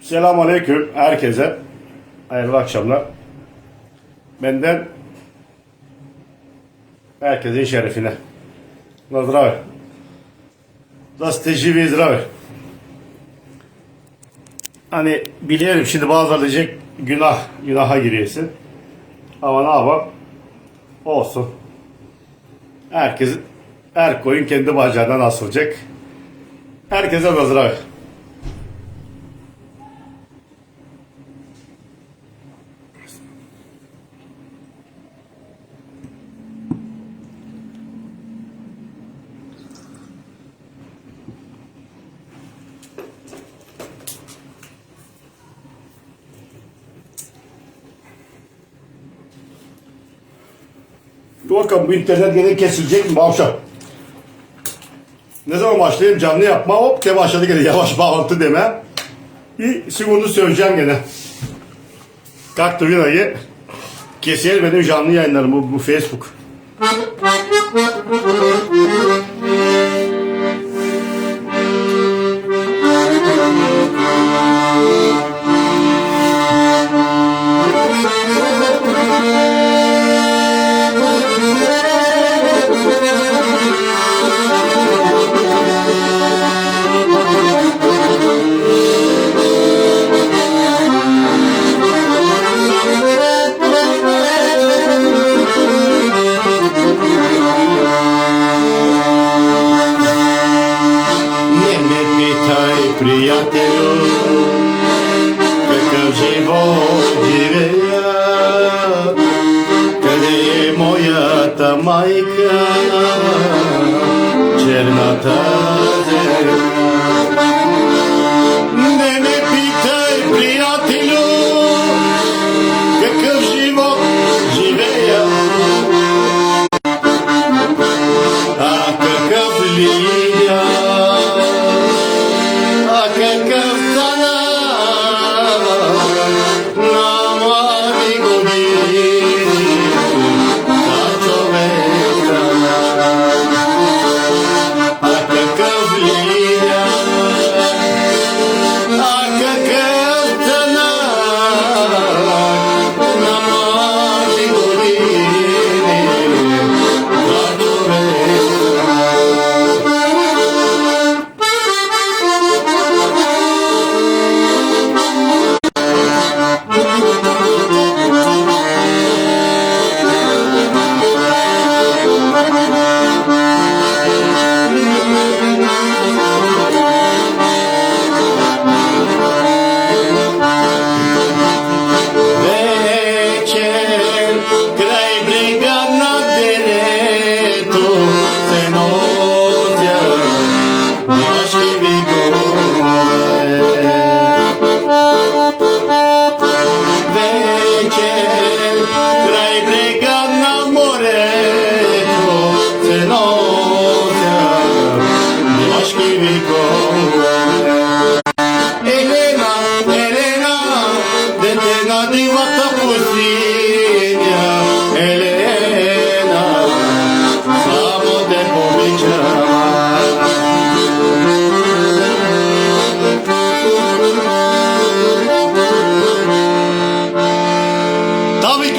Selamun Aleyküm herkese. Hayırlı akşamlar. Benden herkesin şerefine. Na zdrave. Da ste živi i zdravi. Hani biliyorum şimdi bazıları diyecek günah, günaha giriyorsun. Ama ne yapalım? Olsun. Herkes, her koyun kendi bacağından asılacak. Herkese nazara. Dur bakalım bu internet gene kesilecek mi? Başla. Ne zaman başlayayım? Canlı yapma. Hop de başladı gene. Yavaş bağlantı deme. Bir sigorunu söyleyeceğim gene. Kalktı bir ayı. Keselim benim canlı yayınlarım bu, bu Facebook.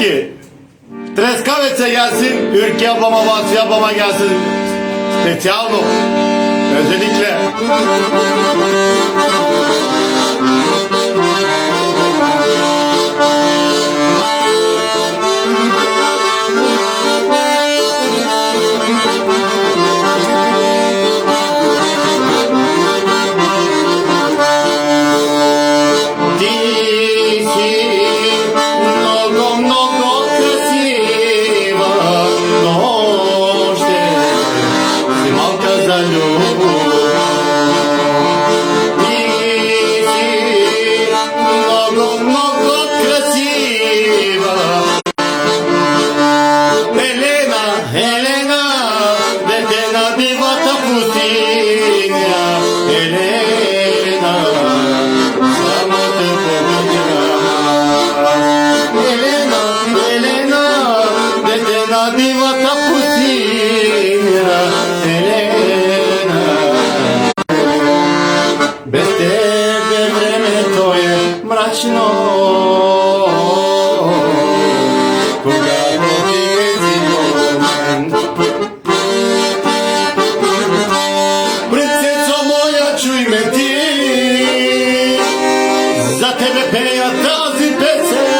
Ki. Treskavet'e gelsin. Ülke ablama, Vasfiye ablama gelsin. Specialno. Özellikle. Zaten beyaz azibetse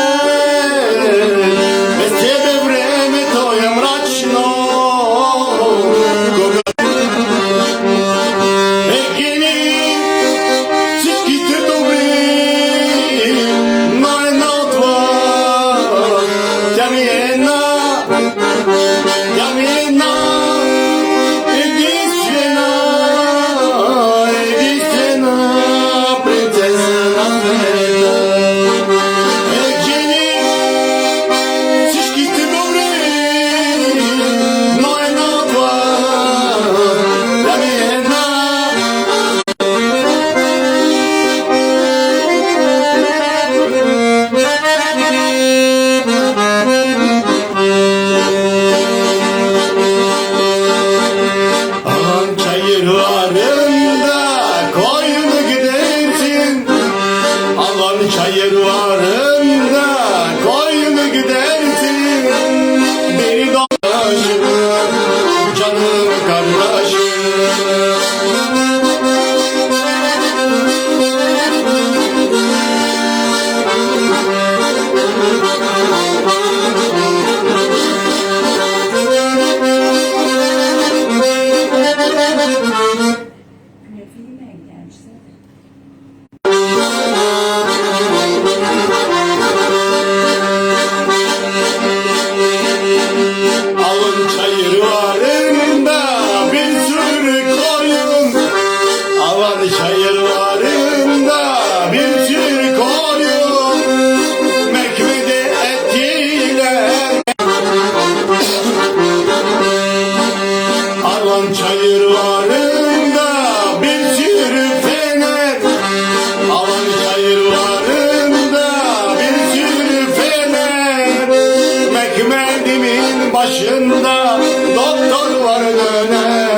Mekmedimin başında doktor var döner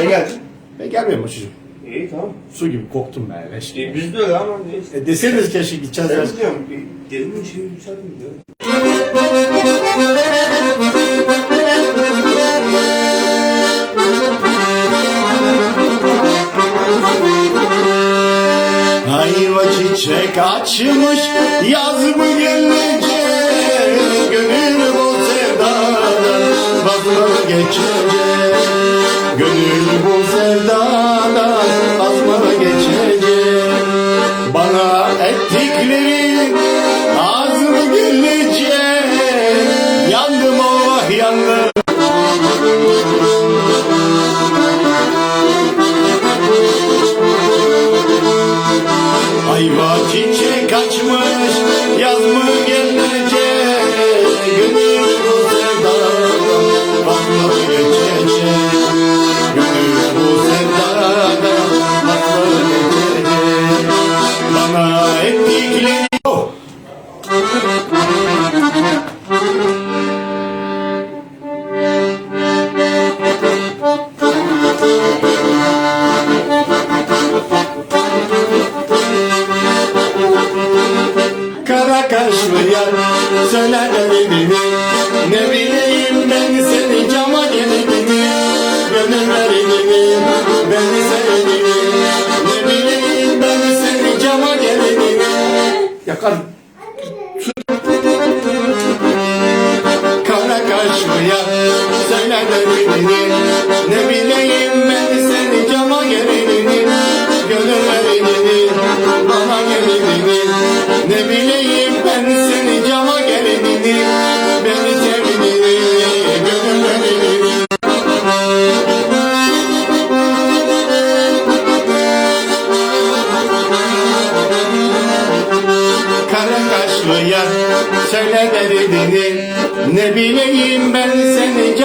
Ne geldi? Ben gelmiyorum mu çocuğum? İyi tamam. Su gibi koktum ben leş gibi. E, biz de öyle ama neyse. E deseniz keşke gideceğiz. Ben biraz. diyorum derimin şeyi yükseldim diyor. Ayva çiçek açmış yaz mı gelecek Gönül bu sevdadan vaz geçecek Gönül bu sevdadan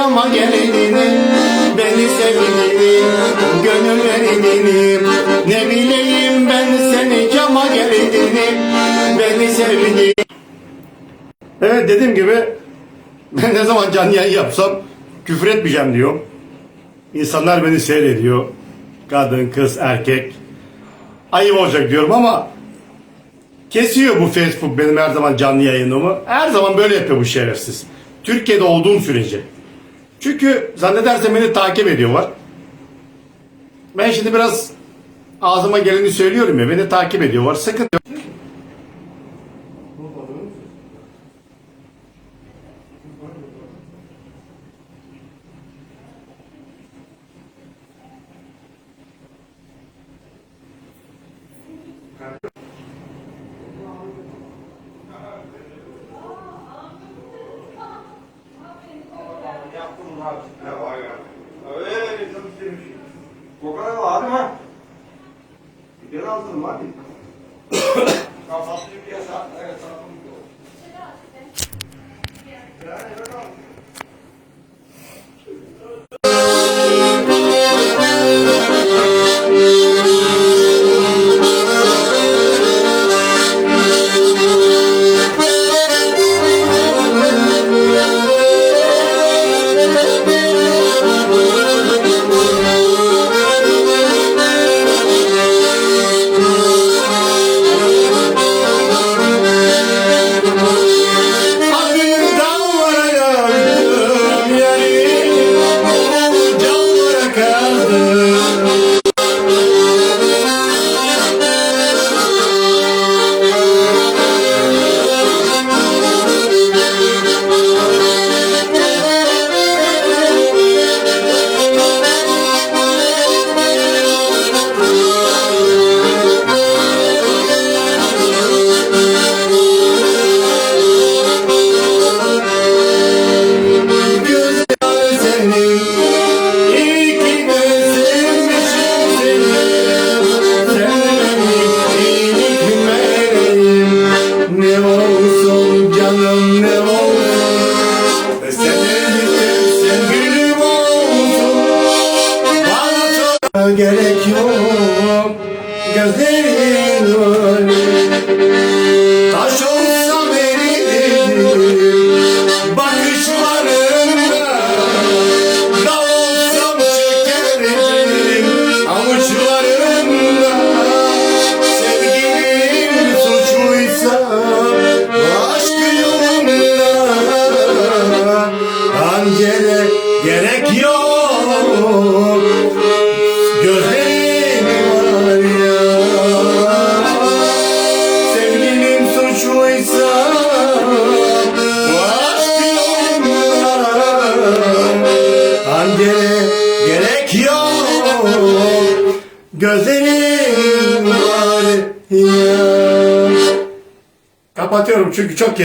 seni cama gelini Beni sevdiğini gönül verini Ne bileyim ben seni cama gelini Beni sevdiğini Evet dediğim gibi ben ne zaman canlı yayın yapsam küfür etmeyeceğim diyor. İnsanlar beni seyrediyor. Kadın, kız, erkek. Ayıp olacak diyorum ama Kesiyor bu Facebook benim her zaman canlı yayınımı. Her zaman böyle yapıyor bu şerefsiz. Türkiye'de olduğum sürece. Çünkü zannedersem beni takip ediyorlar. Ben şimdi biraz ağzıma geleni söylüyorum ya beni takip ediyorlar. Sıkıntı abi. Ne var ya? Kadar var mı? Bir aldım hadi. Kapattım bir yasak. Evet, Música Kapatıyorum çünkü çok